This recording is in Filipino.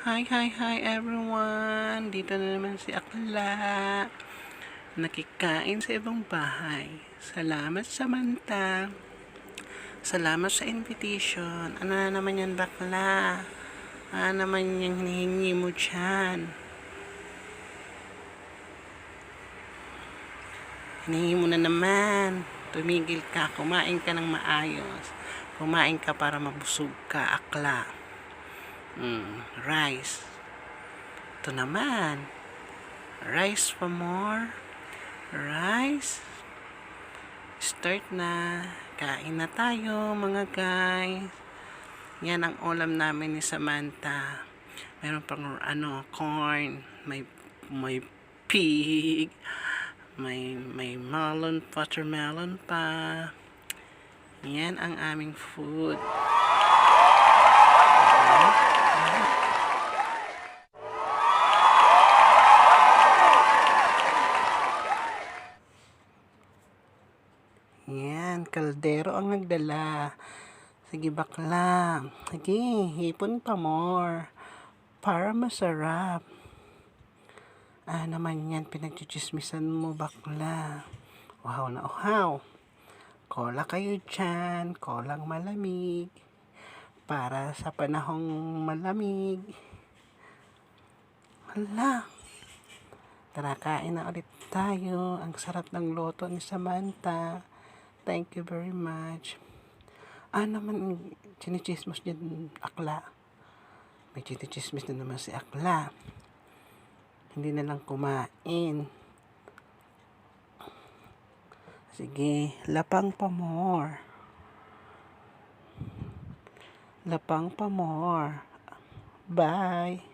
Hi, hi, hi everyone! Dito na naman si Akla. Nakikain sa ibang bahay. Salamat Samantha. Salamat sa invitation. Ano na naman yan bakla? Ano naman yung hinihingi mo dyan? Hinihingi mo na naman. Tumigil ka. Kumain ka ng maayos. Kumain ka para mabusog ka, akla. Mm, rice. Ito naman. Rice for more. Rice. Start na. Kain na tayo, mga guys. Yan ang ulam namin ni Samantha. Meron pang ano, corn, may may pig, may may melon, watermelon pa. Yan ang aming food. Yan, kaldero ang nagdala. Sige bakla. Sige, hipon pa more. Para masarap. Ah naman yan, pinagchichismisan mo bakla. Uhaw na uhaw. Kola kayo dyan, kolang malamig. Para sa panahong malamig. Hala. Tara, kain na ulit tayo. Ang sarap ng loto ni Samantha. Thank you very much. Ah, naman, chinichismis din akla. May chinichismis na naman si akla. Hindi na lang kumain. Sige, lapang pa more. Lapang pa more. Bye.